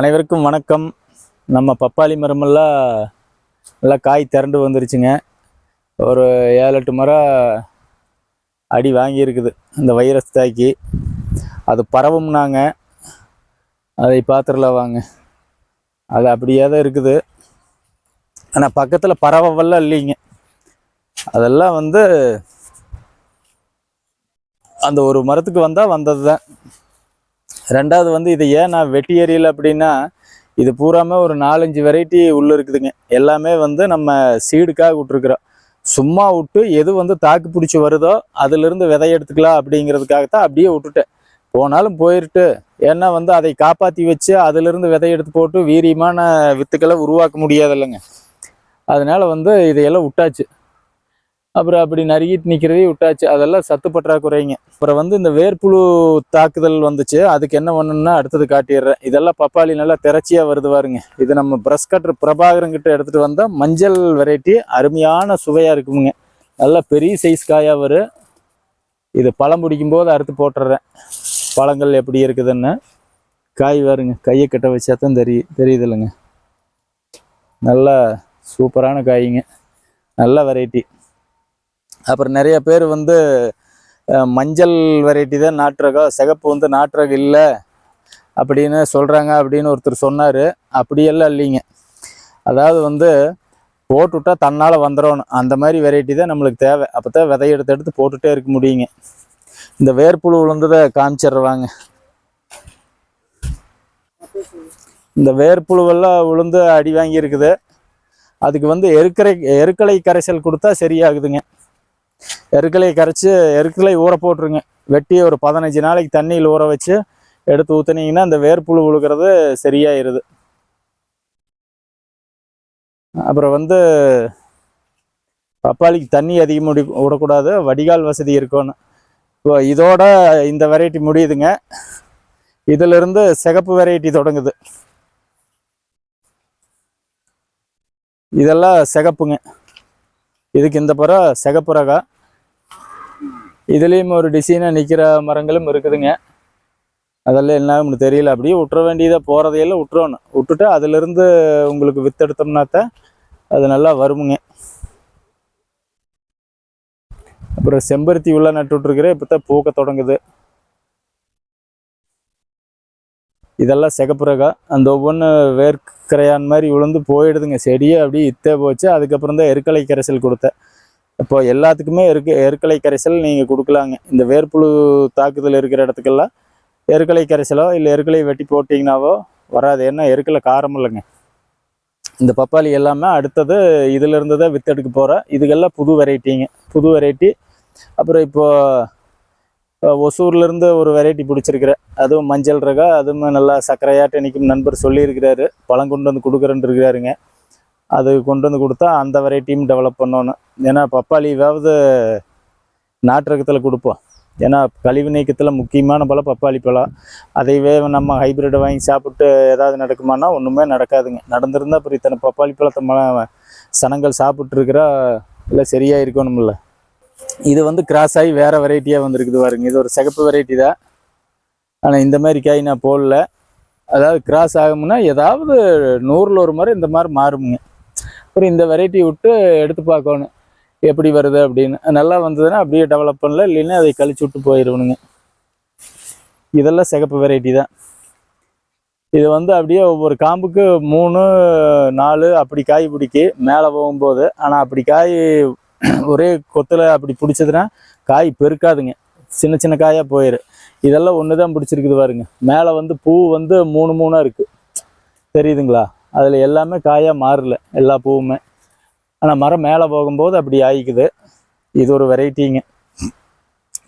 அனைவருக்கும் வணக்கம். நம்ம பப்பாளி மரமெல்லாம் நல்லா காய் திரண்டு வந்துருச்சுங்க. ஒரு ஏழு எட்டு மரம் அடி வாங்கியிருக்குது இந்த வைரஸ் தாக்கி அது பரவும்னாங்க. அதை பார்த்துடலாம் வாங்க. அது அப்படியே தான் இருக்குது. ஆனால் பக்கத்தில் பறவைவெல்லாம் இல்லைங்க. அதெல்லாம் வந்து அந்த ஒரு மரத்துக்கு வந்தால் வந்தது தான் ரெண்டாவது வந்து இதை ஏன் நான் வெட்டி எறியல அப்படின்னா இது பூராமே ஒரு நாலஞ்சு வெரைட்டி உள்ளே இருக்குதுங்க. எல்லாமே வந்து நம்ம சீடுக்காக விட்டுருக்குறோம். சும்மா விட்டு எது வந்து தாக்கு பிடிச்சி வருதோ அதிலிருந்து விதை எடுத்துக்கலாம் அப்படிங்கிறதுக்காகத்தான் அப்படியே விட்டுட்டேன். போனாலும் போயிட்டு ஏன்னா வந்து அதை காப்பாற்றி வச்சு அதிலிருந்து விதையெடுத்து போட்டு வீரியமான வித்துக்களை உருவாக்க முடியாது இல்லைங்க அதனால் வந்து இதையெல்லாம் விட்டாச்சு. அப்புறம் அப்படி நறுக்கிட்டு நிற்கிறதே விட்டாச்சு. அதெல்லாம் சத்து பற்றாக்குறைங்க. அப்புறம் வந்து இந்த வேர்ப்புழு தாக்குதல் வந்துச்சு. அதுக்கு என்ன பண்ணணும்னா அடுத்தது காட்டிடுறேன். இதெல்லாம் பப்பாளி நல்லா திரச்சியாக வருது பாருங்க. இது நம்ம பிரஷ் கட்டர் பிரபாகரங்கிட்ட எடுத்துகிட்டு வந்தால் மஞ்சள் வெரைட்டி அருமையான சுவையாக இருக்குமுங்க நல்லா பெரிய சைஸ் காயாக வரும் இது பழம் பிடிக்கும் போது அறுத்து போட்டுடுறேன். பழங்கள் எப்படி இருக்குதுன்னு. காய் வருங்க கையை கட்ட வச்சா தான் தெரியும் தெரியுது இல்லைங்க. நல்லா சூப்பரான காய்ங்க. நல்ல வெரைட்டி அப்புறம் நிறைய பேர் வந்து மஞ்சள் வெரைட்டி தான் நாட்டுரகம் சிகப்பு வந்து நாட்டுரகம் இல்லை அப்படின்னு சொல்கிறாங்க அப்படின்னு ஒருத்தர் சொன்னார். அப்படியெல்லாம் இல்லைங்க. அதாவது வந்து போட்டுவிட்டா தன்னால் வந்துடணும் அந்த மாதிரி வெரைட்டி தான் நம்மளுக்கு தேவை. அப்போ தான் விதை எடுத்து எடுத்து போட்டுகிட்டே இருக்க முடியுங்க. இந்த வேர்ப்புழு விழுந்ததை காமிச்சிடுறாங்க. இந்த வேர்ப்புழுவெல்லாம் விழுந்து அடி வாங்கி இருக்குது அதுக்கு வந்து எருக்கரை எருக்கலை கரைசல் கொடுத்தா சரியாகுதுங்க. எருக்கலையை கரைச்சி எருக்கலை ஊற போட்டுருங்க. வெட்டி ஒரு பதினஞ்சு நாளைக்கு தண்ணியில் ஊற வச்சு எடுத்து ஊற்றுனீங்கன்னா அந்த வேர்ப்புழு விழுகிறது சரியாயிருது. அப்புறம் வந்து பப்பாளிக்கு தண்ணி அதிகம் முடி விடக்கூடாது வடிகால் வசதி இருக்கணும். இப்போ இதோட இந்த வெரைட்டி முடியுதுங்க. இதிலிருந்து சிகப்பு வெரைட்டி தொடங்குது. இதெல்லாம் சிகப்புங்க. இதுக்கு இந்த புறம் சிகப்பு ரகம் இதுலேயும் ஒரு டிசைனாக நிற்கிற மரங்களும் இருக்குதுங்க. அதெல்லாம் என்ன தெரியல. அப்படியே விட்டுற வேண்டியதாக போகிறதையெல்லாம் விட்டுறணும் விட்டுட்டு அதிலிருந்து உங்களுக்கு வித்தெடுத்தோம்னாத்த அது நல்லா வருமுங்க. அப்புறம் செம்பருத்தி உள்ள நட்டு விட்ருக்குறேன் இப்போ தான் பூக்க தொடங்குது. இதெல்லாம் சிகப்பு ரகம் அந்த ஒவ்வொன்று வேர்க்கரையான் மாதிரி விழுந்து போயிடுதுங்க. செடியே அப்படியே இத்தே போச்சு. அதுக்கப்புறம் தான் எருக்கலை கரைசல் கொடுத்தேன். இப்போ எல்லாத்துக்குமே எருக்கு எருக்கலை கரைசல் நீங்கள் கொடுக்கலாங்க. இந்த வேர்ப்புழு தாக்குதல் இருக்கிற இடத்துக்கெல்லாம் எருக்கலை கரைசலோ இல்லை எருக்கலை வெட்டி போட்டிங்கனாவோ வராது. ஏன்னா எருக்கலை காரம் இல்லைங்க. இந்த பப்பாளி எல்லாமே அடுத்தது இதிலிருந்து தான் வித்தெடுக்க போகிறேன் இதுக்கெல்லாம் புது வெரைட்டிங்க புது வெரைட்டி அப்புறம் இப்போது ஒசூர்லேருந்து ஒரு வெரைட்டி பிடிச்சிருக்கிறேன் அதுவும் மஞ்சள் ரகம் அதுவும் நல்லா சர்க்கரையாட்ட நிற்கும் நண்பர் சொல்லியிருக்கிறாரு. பழம் கொண்டு வந்து கொடுக்குறேன்னு இருக்கிறாருங்க. அது கொண்டு வந்து கொடுத்தா அந்த வெரைட்டியும் டெவலப் பண்ணணும். ஏன்னா பப்பாளியாவது நாட்டு ரகத்தில் கொடுப்போம். ஏன்னா கழிவு நீக்கத்தில் முக்கியமான பழம் பப்பாளி பழம். அதைவே நம்ம ஹைப்ரிட் வாங்கி சாப்பிட்டு ஏதாவது நடக்குமானா ஒன்றுமே நடக்காதுங்க. நடந்திருந்தால் அப்புறம் இத்தனை பப்பாளி பழத்தை ம சனங்கள் சாப்பிட்ருக்கிறா இல்லை சரியாக இருக்கணும்ல இது வந்து கிராஸ் ஆகி வேறு வெரைட்டியாக வந்திருக்குது பாருங்க. இது ஒரு சிகப்பு வெரைட்டி தான். ஆனால் இந்த மாதிரி காய் நான் போடல. அதாவது கிராஸ் ஆகும்னா ஏதாவது நூறில் ஒரு முறை இந்த மாதிரி மாறுமுங்க. அப்புறம் இந்த வெரைட்டி விட்டு எடுத்து பார்க்கணும். எப்படி வருது அப்படின்னு. நல்லா வந்ததுன்னா அப்படியே டெவலப் பண்ணல. இல்லைன்னா அதை கழிச்சு விட்டு போயிடுவணுங்க இதெல்லாம் சிகப்பு வெரைட்டி தான். இது வந்து அப்படியே ஒவ்வொரு காம்புக்கு மூணு நாலு அப்படி காய் பிடிக்கி. மேலே போகும்போது. ஆனால் அப்படி காய் ஒரே கொத்தில் அப்படி பிடிச்சதுன்னா காய் பெருக்காதுங்க. சின்ன சின்ன காயாக போயிரு. இதெல்லாம் ஒன்று தான் பிடிச்சிருக்குது பாருங்க. மேலே வந்து பூ வந்து மூணு மூணாக இருக்குது தெரியுதுங்களா? அதில் எல்லாமே காயாக மாறல. எல்லா பூவுமே. ஆனால் மரம் மேலே போகும்போது அப்படி ஆயிக்குது. இது ஒரு வெரைட்டிங்க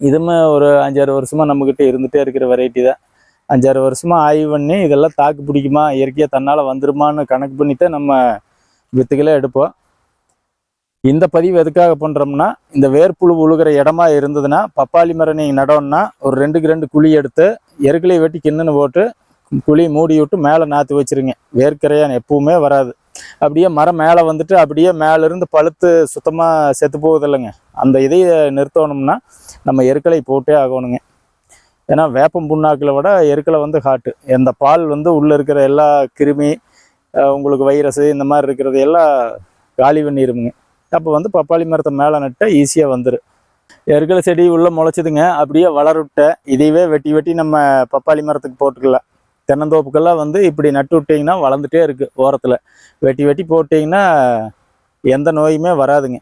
இதுமே ஒரு அஞ்சாறு வருஷமாக நம்மக்கிட்ட இருந்துகிட்டே இருக்கிற வெரைட்டி தான். அஞ்சாறு வருஷமாக ஆய்வு பண்ணி இதெல்லாம் தாக்கு பிடிக்குமா? இயற்கையாக தன்னால் வந்துருமான்னு கணக்கு பண்ணி தான் நம்ம வித்துக்களே எடுப்போம். இந்த பதிவு எதுக்காக பண்ணுறோம்னா இந்த வேர்ப்புழு உழுகிற இடமா இருந்ததுன்னா பப்பாளி மரம் நீங்கள் நடோம்னா ஒரு ரெண்டுக்கு ரெண்டு குழி எடுத்து எருக்களை வெட்டி கிண்ணுன்னு போட்டு குழி மூடி விட்டு மேலே நாற்று வச்சிருங்க. வேர்க்கரையான் எப்பவுமே வராது. அப்படியே மரம் மேலே வந்துட்டு அப்படியே மேலேருந்து பழுத்து சுத்தமாக செத்து போகுதில்லைங்க. அந்த இதை நிறுத்தணும்னா நம்ம எருக்களை போட்டே ஆகணுங்க. ஏன்னா வேப்பம் புண்ணாக்கில் விட எருக்களை வந்து ஹாட்டு இந்த பால் வந்து உள்ளே இருக்கிற எல்லா கிருமி உங்களுக்கு வைரஸு இந்த மாதிரி இருக்கிறது எல்லாம் காலி பண்ணிருமுங்க. அப்போ வந்து பப்பாளி மரத்தை மேலே நட்டால் ஈஸியாக வந்துடும் எருக்கல செடி உள்ளே முளைச்சிதுங்க அப்படியே வளருட்ட இதையவே வெட்டி வெட்டி நம்ம பப்பாளி மரத்துக்கு போட்டுக்கலாம் தென்னந்தோப்புக்கெல்லாம் வந்து இப்படி நட்டு விட்டிங்கன்னா வளர்ந்துட்டே இருக்குது ஓரத்தில். வெட்டி வெட்டி போட்டிங்கன்னா எந்த நோயுமே வராதுங்க.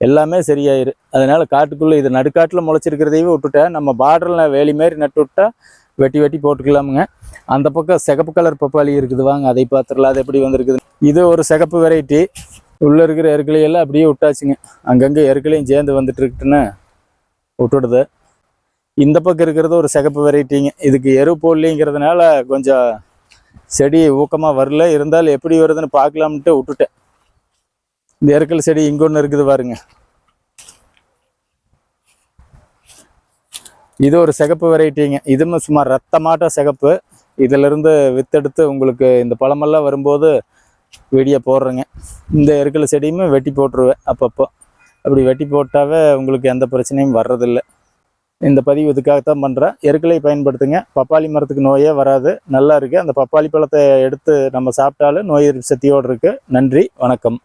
எல்லாமே சரியாயிரு. அதனால் காட்டுக்குள்ளே இது நடுக்காட்டில் முளைச்சிருக்கிறதையும் விட்டுட்டேன் நம்ம பார்டரில் வேலி மாரி நட்டு விட்டா வெட்டி வெட்டி போட்டுக்கலாமுங்க. அந்த பக்கம் சிகப்பு கலர் பப்பாளி இருக்குது வாங்க அதை பார்த்துடலாம் அது எப்படி வந்திருக்குது இது ஒரு சிகப்பு வெரைட்டி உள்ளே இருக்கிற எருக்கலையெல்லாம் அப்படியே விட்டாச்சுங்க. அங்கங்கே எருக்கலையும் சேர்ந்து வந்துட்டு இருக்குன்னு விட்டுடுது. இந்த பக்கம் இருக்கிறது ஒரு சிகப்பு வெரைட்டிங்க. இதுக்கு எரு போடலிங்கிறதுனால கொஞ்சம் செடி ஊக்கமாக வரல. இருந்தாலும் எப்படி வருதுன்னு பார்க்கலாம்ட்டு விட்டுட்டேன். இந்த எருக்கல் செடி இங்கே ஒன்று இருக்குது பாருங்க. இது ஒரு சிகப்பு வெரைட்டிங்க. இதுவும் சுமார் ரத்தமாட்ட சிகப்பு. இதிலிருந்து வித்தெடுத்து உங்களுக்கு இந்த பழமெல்லாம் வரும்போது வீடியோ போடுறேங்க. இந்த இருக்கிற செடியுமே வெட்டி போட்டுருவேன் அப்பப்போ. அப்படி வெட்டி போட்டாவே உங்களுக்கு எந்த பிரச்சனையும் வர்றதில்லை. இந்த பதிவு இதுக்காகத்தான் பண்ணுறேன் எருக்களை பயன்படுத்துங்க. பப்பாளி மரத்துக்கு நோயே வராது. நல்லா இருக்குது அந்த பப்பாளி பழத்தை எடுத்து நம்ம சாப்பிட்டாலும் நோய் எதிர்ப்பு சக்தியோடு இருக்குது நன்றி. வணக்கம்.